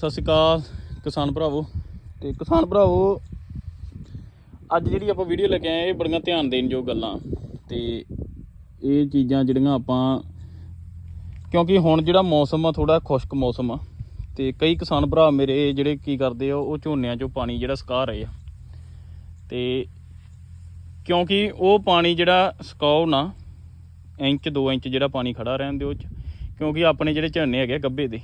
ਸਤਿ ਸ਼੍ਰੀ ਅਕਾਲ ਕਿਸਾਨ ਭਰਾਵੋ। ਤੇ ਕਿਸਾਨ ਭਰਾਵੋ, ਅੱਜ ਜਿਹੜੀ ਆਪਾਂ ਵੀਡੀਓ ਲੈ ਕੇ ਆਏ ਇਹ ਬੜੀਆਂ ਧਿਆਨ ਦੇਣ ਯੋਗ ਗੱਲਾਂ। ਤੇ ਇਹ ਚੀਜ਼ਾਂ ਜਿਹੜੀਆਂ ਆਪਾਂ, ਕਿਉਂਕਿ ਹੁਣ ਜਿਹੜਾ ਮੌਸਮ ਆ ਥੋੜਾ ਖੁਸ਼ਕ ਮੌਸਮ ਆ। ਤੇ ਕਈ ਕਿਸਾਨ ਭਰਾ ਮੇਰੇ ਜਿਹੜੇ ਕੀ ਕਰਦੇ ਆ, ਉਹ ਝੋਨਿਆਂ 'ਚੋਂ ਪਾਣੀ ਜਿਹੜਾ ਸੁਕਾ ਰਹੇ ਆ। ਤੇ ਕਿਉਂਕਿ ਉਹ ਪਾਣੀ ਜਿਹੜਾ ਸੁਕਾਓ ਨਾ, ਇੰਚ 2 ਇੰਚ ਜਿਹੜਾ ਪਾਣੀ ਖੜਾ ਰਹਿਣ ਦਿਓ ਉਹ 'ਚ। ਕਿਉਂਕਿ ਆਪਣੇ ਜਿਹੜੇ ਝੋਨੇ ਹੈਗੇ ਆ ਗੱਭੇ ਦੇ।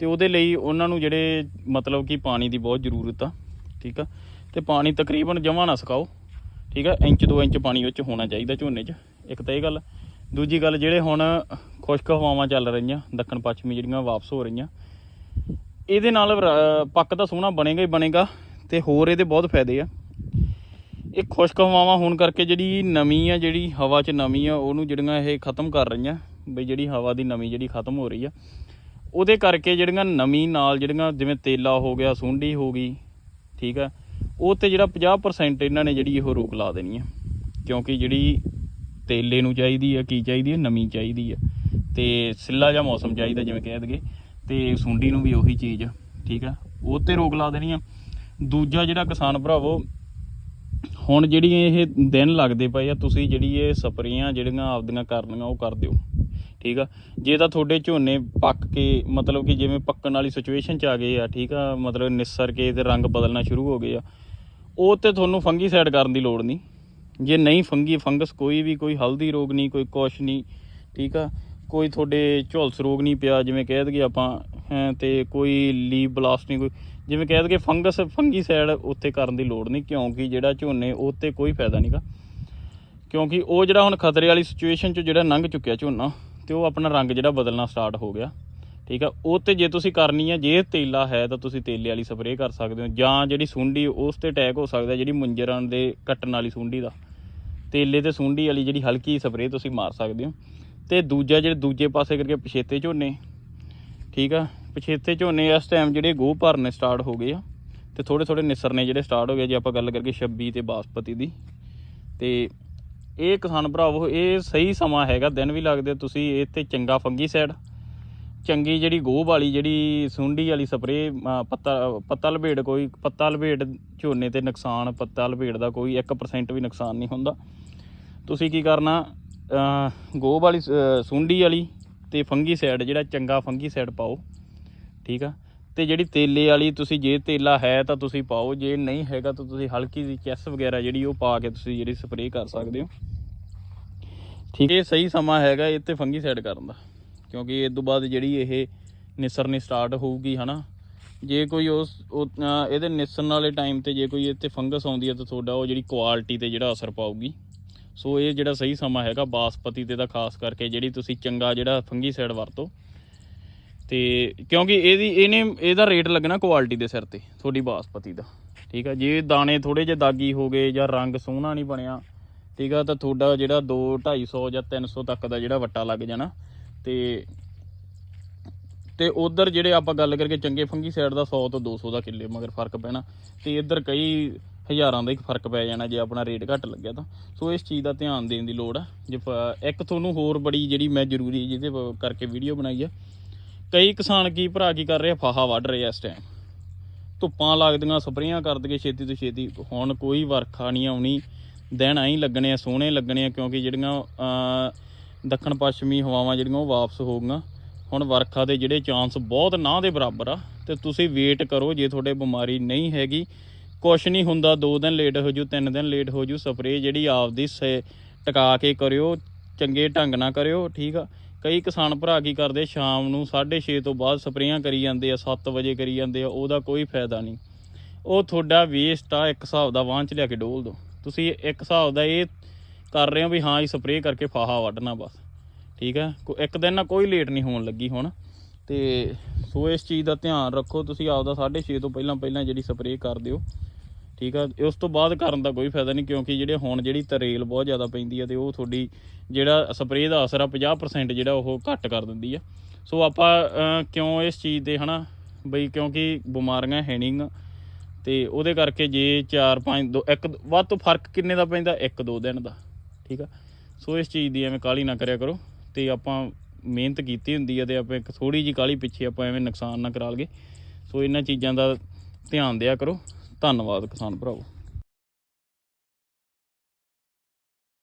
ਤੇ ਉਹਦੇ ਲਈ ਉਹਨਾਂ ਨੂੰ ਜਿਹੜੇ ਮਤਲਬ ਕਿ ਪਾਣੀ ਦੀ ਬਹੁਤ ਜ਼ਰੂਰਤ ਆ, ਠੀਕ ਆ? ਤੇ ਪਾਣੀ ਤਕਰੀਬਨ ਜਮਾ ਨਾ ਸਕਾਓ, ਠੀਕ ਆ? ਇੰਚ 2 ਇੰਚ ਪਾਣੀ ਵਿੱਚ ਹੋਣਾ ਚਾਹੀਦਾ ਝੋਨੇ 'ਚ, ਇੱਕ ਤਾਂ ਇਹ ਗੱਲ। ਦੂਜੀ ਗੱਲ ਜਿਹੜੇ ਹੁਣ ਖੁਸ਼ਕ ਹਵਾਵਾਂ ਚੱਲ ਰਹੀਆਂ, ਦੱਖਣ ਪੱਛਮੀ ਜਿਹੜੀਆਂ ਵਾਪਸ ਹੋ ਰਹੀਆਂ, ਇਹਦੇ ਨਾਲ ਪੱਕ ਤਾਂ ਸੋਹਣਾ ਬਣੇਗਾ ਹੀ ਬਣੇਗਾ, ਤੇ ਹੋਰ ਇਹਦੇ ਬਹੁਤ ਫਾਇਦੇ ਆ। ਇਹ ਖੁਸ਼ਕ ਹਵਾਵਾਂ ਹੋਣ ਕਰਕੇ ਜਿਹੜੀ ਨਮੀ ਆ, ਜਿਹੜੀ ਹਵਾ 'ਚ ਨਮੀ ਆ, ਉਹਨੂੰ ਜਿਹੜੀਆਂ ਇਹ ਖਤਮ ਕਰ ਰਹੀਆਂ ਬਈ ਜਿਹੜੀ ਹਵਾ ਦੀ ਨਮੀ ਜਿਹੜੀ ਖਤਮ ਹੋ ਰਹੀ ਆ ਉਹਦੇ ਕਰਕੇ ਜਿਹੜੀਆਂ ਨਮੀ ਨਾਲ ਜਿਹੜੀਆਂ ਜਿਵੇਂ ਤੇਲਾ ਹੋ ਗਿਆ, ਸੁੰਡੀ ਹੋ ਗਈ, ਠੀਕ ਆ, ਉਹ ਤੇ ਜਿਹੜਾ 50% ਇਹਨਾਂ ਨੇ ਜਿਹੜੀ ਉਹ ਰੋਕ ਲਾ ਦੇਣੀ ਆ। ਕਿਉਂਕਿ ਜਿਹੜੀ ਤੇਲੇ ਨੂੰ ਚਾਹੀਦੀ ਆ, ਕੀ ਚਾਹੀਦੀ ਹੈ ਨਮੀ ਚਾਹੀਦੀ ਆ। ਤੇ ਸਿੱਲਾ ਜਿਹਾ ਮੌਸਮ ਚਾਹੀਦਾ ਜਿਵੇਂ ਕਹਿ ਦਈਏ, ਤੇ ਸੁੰਡੀ ਨੂੰ ਵੀ ਉਹੀ ਚੀਜ਼ ਠੀਕ ਆ, ਉਹ ਤੇ ਰੋਕ ਲਾ ਦੇਣੀ ਆ। ਦੂਜਾ ਜਿਹੜਾ ਕਿਸਾਨ ਭਰਾਵੋ, ਹੁਣ ਜਿਹੜੀ ਇਹ ਦਿਨ ਲੱਗਦੇ ਪਏ ਆ, ਤੁਸੀਂ ਜਿਹੜੀ ਇਹ ਸਪਰੇਆਂ ਜਿਹੜੀਆਂ ਆਪਦੀਆਂ ਕਰਨੀਆਂ, ਉਹ ਕਰ ਦਿਓ। ਠੀਕ ਆ? ਜੇ ਤਾਂ ਤੁਹਾਡੇ ਝੋਨੇ ਪੱਕ ਕੇ ਮਤਲਬ ਕਿ ਜਿਵੇਂ ਪੱਕਣ ਵਾਲੀ ਸਿਚੁਏਸ਼ਨ ਚ ਆ ਗਏ ਆ ਠੀਕ ਆ? ਮਤਲਬ ਨਿਸਰ ਕੇ ਤੇ ਰੰਗ ਬਦਲਣਾ ਸ਼ੁਰੂ ਹੋ ਗਏ ਆ। ਉਹ ਤੇ ਤੁਹਾਨੂੰ ਫੰਗੀਸਾਈਡ ਕਰਨ ਦੀ ਲੋੜ ਨਹੀਂ। ਜੇ ਨਹੀਂ ਫੰਗੀ ਫੰਗਸ ਕੋਈ ਵੀ ਕੋਈ ਹਲਦੀ ਰੋਗ ਨਹੀਂ ਕੋਈ ਕੁਛ ਨਹੀਂ ਠੀਕ ਆ? ਕੋਈ ਤੁਹਾਡੇ ਝੁਲਸ ਰੋਗ ਨਹੀਂ ਪਿਆ ਜਿਵੇਂ ਕਹਿ ਦਈਏ ਆਪਾਂ ਹੈਂ, ਤੇ ਕੋਈ ਲੀਵ ਬਲਾਸਟ ਨਹੀਂ ਕੋਈ ਜਿਵੇਂ ਕਹਿ ਦਈਏ ਫੰਗਸ ਫੰਗੀਸਾਈਡ ਉੱਤੇ ਕਰਨ ਦੀ ਲੋੜ ਨਹੀਂ ਕਿਉਂਕਿ ਜਿਹੜਾ ਝੋਨੇ ਉਹ ਤੇ ਕੋਈ ਫਾਇਦਾ ਨਹੀਂਗਾ ਕਿਉਂਕਿ ਉਹ ਜਿਹੜਾ ਹੁਣ ਖਤਰੇ ਵਾਲੀ ਸਿਚੁਏਸ਼ਨ 'ਚ ਜਿਹੜਾ ਲੰਘ ਚੁੱਕਿਆ ਝੋਨਾ ਤੇ ਉਹ ਆਪਣਾ ਰੰਗ ਜਿਹੜਾ ਬਦਲਣਾ ਸਟਾਰਟ ਹੋ ਗਿਆ। ਠੀਕ ਆ? ਉਹ ਤੇ ਜੇ ਤੁਸੀਂ ਕਰਨੀ ਆ, ਜੇ ਤੇਲਾ ਹੈ ਤਾਂ ਤੁਸੀਂ ਤੇਲੇ ਵਾਲੀ ਸਪਰੇਅ ਕਰ ਸਕਦੇ ਹੋ। ਜਾਂ ਜਿਹੜੀ ਸੁੰਡੀ, ਉਸ ਤੇ ਅਟੈਕ ਹੋ ਸਕਦਾ ਜਿਹੜੀ ਮੁੰਜਰਾਂ ਦੇ ਕੱਟਣ ਵਾਲੀ ਸੁੰਡੀ ਦਾ। ਤੇਲੇ ਤੇ ਸੁੰਡੀ ਵਾਲੀ ਜਿਹੜੀ ਹਲਕੀ ਸਪਰੇਅ ਤੁਸੀਂ ਮਾਰ ਸਕਦੇ ਹੋ। ਤੇ ਦੂਜਾ ਜਿਹੜੇ ਦੂਜੇ ਪਾਸੇ ਕਰਕੇ ਪਛੇਤੇ ਝੋਨੇ। ਠੀਕ ਆ? ਪਛੇਤੇ ਝੋਨੇ ਇਸ ਟਾਈਮ ਜਿਹੜੇ ਗੋਹ ਭਰਨੇ ਸਟਾਰਟ ਹੋ ਗਏ ਆ। ਤੇ ਥੋੜੇ ਥੋੜੇ ਨਿਸਰਨੇ ਜਿਹੜੇ ਸਟਾਰਟ ਹੋ ਗਏ ਜੇ ਆਪਾਂ ਗੱਲ ਕਰਕੇ 26 ਤੇ ਬਾਸਪਤੀ ਦੀ। ਤੇ ਇਹ ਕਿਸਾਨ ਭਰਾਵੋ, ਇਹ ਸਹੀ ਸਮਾਂ ਹੈਗਾ, ਦਿਨ ਵੀ ਲੱਗਦੇ ਤੁਸੀਂ ਇੱਥੇ ਚੰਗਾ ਫੰਗੀ ਸਾਈਡ ਚੰਗੀ ਜਿਹੜੀ ਗੋਹ ਵਾਲੀ, ਜਿਹੜੀ ਸੁੰਡੀ ਵਾਲੀ ਸਪਰੇ ਪੱਤਾ ਪੱਤਾ ਲਪੇੜ ਕੋਈ, ਪੱਤਾ ਲਪੇੜ ਝੋਨੇ ਤੇ ਨੁਕਸਾਨ, ਪੱਤਾ ਲਪੇੜ ਦਾ ਕੋਈ 1% ਵੀ ਨੁਕਸਾਨ ਨਹੀਂ ਹੁੰਦਾ। ਤੁਸੀਂ ਕੀ ਕਰਨਾ ਗੋਹ ਵਾਲੀ, ਅਹ, ਸੁੰਡੀ ਵਾਲੀ ਤੇ ਫੰਗੀ ਸਾਈਡ ਜਿਹੜਾ ਚੰਗਾ ਫੰਗੀ ਸਾਈਡ ਪਾਓ, ਠੀਕ ਆ? ਤੇ ਜਿਹੜੀ ਤੇਲੇ ਵਾਲੀ ਤੁਸੀਂ ਜੇ ਤੇਲਾ ਹੈ ਤਾਂ ਤੁਸੀਂ ਪਾਓ ਜੇ ਨਹੀਂ ਹੈਗਾ ਤਾਂ ਤੁਸੀਂ ਹਲਕੀ ਜਿਹੀ ਚੈਸ ਵਗੈਰਾ ਜਿਹੜੀ ਉਹ ਪਾ ਕੇ ਤੁਸੀਂ ਜਿਹੜੀ ਸਪਰੇਅ ਕਰ ਸਕਦੇ ਹੋ। ਠੀਕ ਇਹ ਸਹੀ ਸਮਾਂ ਹੈਗਾ ਇਹ ਤੇ ਫੰਗੀਸਾਈਡ ਕਰਨ ਦਾ ਕਿਉਂਕਿ ਇਸ ਤੋਂ ਬਾਅਦ ਜਿਹੜੀ ਇਹ ਨਿਸਰਨੀ ਸਟਾਰਟ ਹੋਊਗੀ ਹਨਾ। ਜੇ ਕੋਈ ਉਸ ਉਹ, ਇਹਦੇ ਨਿਸਰਨ ਵਾਲੇ ਟਾਈਮ ਤੇ ਜੇ ਕੋਈ ਇੱਥੇ ਫੰਗਸ ਆਉਂਦੀ ਹੈ ਤਾਂ ਤੁਹਾਡਾ ਉਹ ਜਿਹੜੀ ਕੁਆਲਿਟੀ ਤੇ ਜਿਹੜਾ ਅਸਰ ਪਾਊਗੀ। ਸੋ ਇਹ ਜਿਹੜਾ ਸਹੀ ਸਮਾਂ ਹੈਗਾ ਬਾਸਪਤੀ ਤੇ ਦਾ ਖਾਸ ਕਰਕੇ ਜਿਹੜੀ ਤੁਸੀਂ ਚੰਗਾ ਜਿਹੜਾ ਫੰਗੀਸਾਈਡ ਵਰਤੋ ਤੇ ਕਿਉਂਕਿ ਇਹਦੀ, ਇਹਨੇ, ਇਹਦਾ ਰੇਟ ਲੱਗਣਾ ਕੁਆਲਿਟੀ ਦੇ ਸਿਰ ਤੇ, ਤੁਹਾਡੀ ਬਾਸਪਤੀ ਦਾ। ਠੀਕ ਆ, ਜੇ ਦਾਣੇ ਥੋੜੇ ਜਿਹੇ ਦਾਗੀ ਹੋ ਗਏ ਜਾਂ ਰੰਗ ਸੋਹਣਾ ਨਹੀਂ ਬਣਿਆ, ਠੀਕ ਆ, ਤਾਂ ਤੁਹਾਡਾ ਜਿਹੜਾ 2 250 ਜਾਂ 300 ਤੱਕ ਦਾ ਜਿਹੜਾ ਵੱਟਾ ਲੱਗ ਜਾਣਾ। ਤੇ ਤੇ ਉਧਰ ਜਿਹੜੇ ਆਪਾਂ ਗੱਲ ਕਰਕੇ ਚੰਗੇ ਫੰਗੀ ਸਾਈਡ ਦਾ 100 ਤੋਂ 200 ਦਾ ਕਿੱਲੇ, ਮਗਰ ਫ਼ਰਕ ਪੈਣਾ। ਤੇ ਇੱਧਰ ਕਈ ਹਜ਼ਾਰਾਂ ਦਾ ਇੱਕ ਫ਼ਰਕ ਪੈ ਜਾਣਾ ਜੇ ਆਪਣਾ ਰੇਟ ਘੱਟ ਲੱਗਿਆ ਤਾਂ। ਸੋ ਇਸ ਚੀਜ਼ ਦਾ ਧਿਆਨ ਦੇਣ ਦੀ ਲੋੜ ਆ। ਜੇ ਪ- ਇੱਕ ਤੁਹਾਨੂੰ ਹੋਰ ਬੜੀ ਜਿਹੜੀ ਮੈਂ ਜ਼ਰੂਰੀ ਜਿਹਦੇ ਪ- ਕਰਕੇ ਵੀਡੀਓ ਬਣਾਈ ਆ ਕਈ ਕਿਸਾਨ ਕੀ ਭਰਾ ਕੀ ਕਰ ਰਹੇ ਆ? ਫਾਹਾ ਵੱਢ ਰਹੇ ਆ ਇਸ ਟਾਈਮ ਧੁੱਪਾਂ ਲੱਗਦੀਆਂ, ਸਪਰੇਆਂ ਕਰ ਦਗੇ ਛੇਤੀ ਤੋਂ ਛੇਤੀ। ਹੁਣ ਕੋਈ ਵਰਖਾ ਨਹੀਂ ਆਉਣੀ। ਦਿਨ ਐਂ ਲੱਗਣੇ ਆ, ਸੋਹਣੇ ਲੱਗਣੇ ਆ, ਕਿਉਂਕਿ ਜਿਹੜੀਆਂ ਦੱਖਣ ਪੱਛਮੀ ਹਵਾਵਾਂ ਜਿਹੜੀਆਂ ਉਹ ਵਾਪਸ ਹੋ ਹੁਣ ਵਰਖਾ ਦੇ ਜਿਹੜੇ ਚਾਂਸ ਬਹੁਤ ਨਾ ਦੇ ਬਰਾਬਰ ਆ। ਤੇ ਤੁਸੀਂ ਵੇਟ ਕਰੋ ਜੇ ਤੁਹਾਡੇ ਬਿਮਾਰੀ ਨਹੀਂ ਹੈਗੀ। ਕੁਛ ਨਹੀਂ ਹੁੰਦਾ 2 ਦਿਨ ਲੇਟ ਹੋ ਜੂ 3 ਦਿਨ ਲੇਟ ਹੋ ਜੂ। ਸਪਰੇਅ ਜਿਹੜੀ ਆਪਦੀ ਸੇ, ਟਿਕਾ ਕੇ ਕਰਿਓ। ਚੰਗੇ ਢੰਗ ਨਾਲ ਕਰਿਓ, ਠੀਕ ਆ? ਕਈ ਕਿਸਾਨ ਭਰਾ ਕੀ ਕਰਦੇ, ਸ਼ਾਮ ਨੂੰ 6:30 ਤੋਂ ਬਾਅਦ ਸਪਰੇਆਂ ਕਰੀ ਜਾਂਦੇ ਆ 7 ਵਜੇ ਕਰੀ ਜਾਂਦੇ ਆ, ਉਹਦਾ ਕੋਈ ਫਾਇਦਾ ਨਹੀਂ। ਉਹ ਤੁਹਾਡਾ ਵੇਸਟ ਆ, ਇੱਕ ਹਿਸਾਬ ਦਾ ਵਾਹਨ ਚ ਲਿਆ ਕੇ ਡੋਲ ਦੋ ਤੁਸੀਂ ਇੱਕ ਹਿਸਾਬ ਦਾ ਇਹ ਕਰ ਰਹੇ ਹੋ ਵੀ ਹਾਂ, ਇਹ ਸਪਰੇਅ ਕਰਕੇ ਫਾਹਾ ਵੱਢਣਾ ਬਸ, ਠੀਕ ਹੈ ਇੱਕ ਦਿਨ ਨਾ ਕੋਈ ਲੇਟ ਨਹੀਂ ਹੋਣ ਲੱਗੀ ਹੁਣ। ਤੇ ਸੋ ਇਸ ਚੀਜ਼ ਦਾ ਧਿਆਨ ਰੱਖੋ, ਤੁਸੀਂ ਆਪਦਾ 6:30 ਤੋਂ ਪਹਿਲਾਂ ਪਹਿਲਾਂ ਜਿਹੜੀ ਸਪਰੇਅ ਕਰ ਦਿਓ। ਠੀਕ ਆ? ਉਸ ਤੋਂ ਬਾਅਦ ਕਰਨ ਦਾ ਕੋਈ ਫਾਇਦਾ ਨਹੀਂ, ਕਿਉਂਕਿ ਜਿਹੜੇ ਹੁਣ ਜਿਹੜੀ ਤਰੇਲ ਬਹੁਤ ਜ਼ਿਆਦਾ ਪੈਂਦੀ ਆ ਤੇ ਉਹ ਤੁਹਾਡੀ ਜਿਹੜਾ ਸਪਰੇਅ ਦਾ ਅਸਰ ਆ 50% ਜਿਹੜਾ ਉਹ ਘੱਟ ਕਰ ਦਿੰਦੀ ਆ। ਸੋ ਆਪਾਂ ਕਿਉਂ ਇਸ ਚੀਜ਼ ਦੇ ਹਨਾ? ਬਈ ਕਿਉਂਕਿ ਬਿਮਾਰੀਆਂ ਹੈ ਨਹੀਂ ਤੇ ਉਹਦੇ ਕਰਕੇ ਜੇ 4 5 2 ਇੱਕ ਵੱਧ ਤੋਂ ਫ਼ਰਕ ਕਿੰਨੇ ਦਾ ਪੈਂਦਾ? 1 2 ਦਿਨ ਦਾ, ਠੀਕ ਆ? ਸੋ ਇਸ ਚੀਜ਼ ਦੀ ਐਵੇਂ ਕਾਲੀ ਨਾ ਕਰਿਆ ਕਰੋ। ਤੇ ਆਪਾਂ ਮਿਹਨਤ ਕੀਤੀ ਹੁੰਦੀ ਆ ਤੇ ਆਪਾਂ ਇੱਕ ਥੋੜੀ ਜੀ ਕਾਲੀ ਪਿੱਛੇ ਆਪਾਂ ਐਵੇਂ ਨੁਕਸਾਨ ਨਾ ਕਰਾ ਲਗੇ ਸੋ ਇਹਨਾਂ ਚੀਜ਼ਾਂ ਦਾ ਧਿਆਨ ਦਿਆ ਕਰੋ। ਧੰਨਵਾਦ ਕਿਸਾਨ ਭਰਾਵੋ।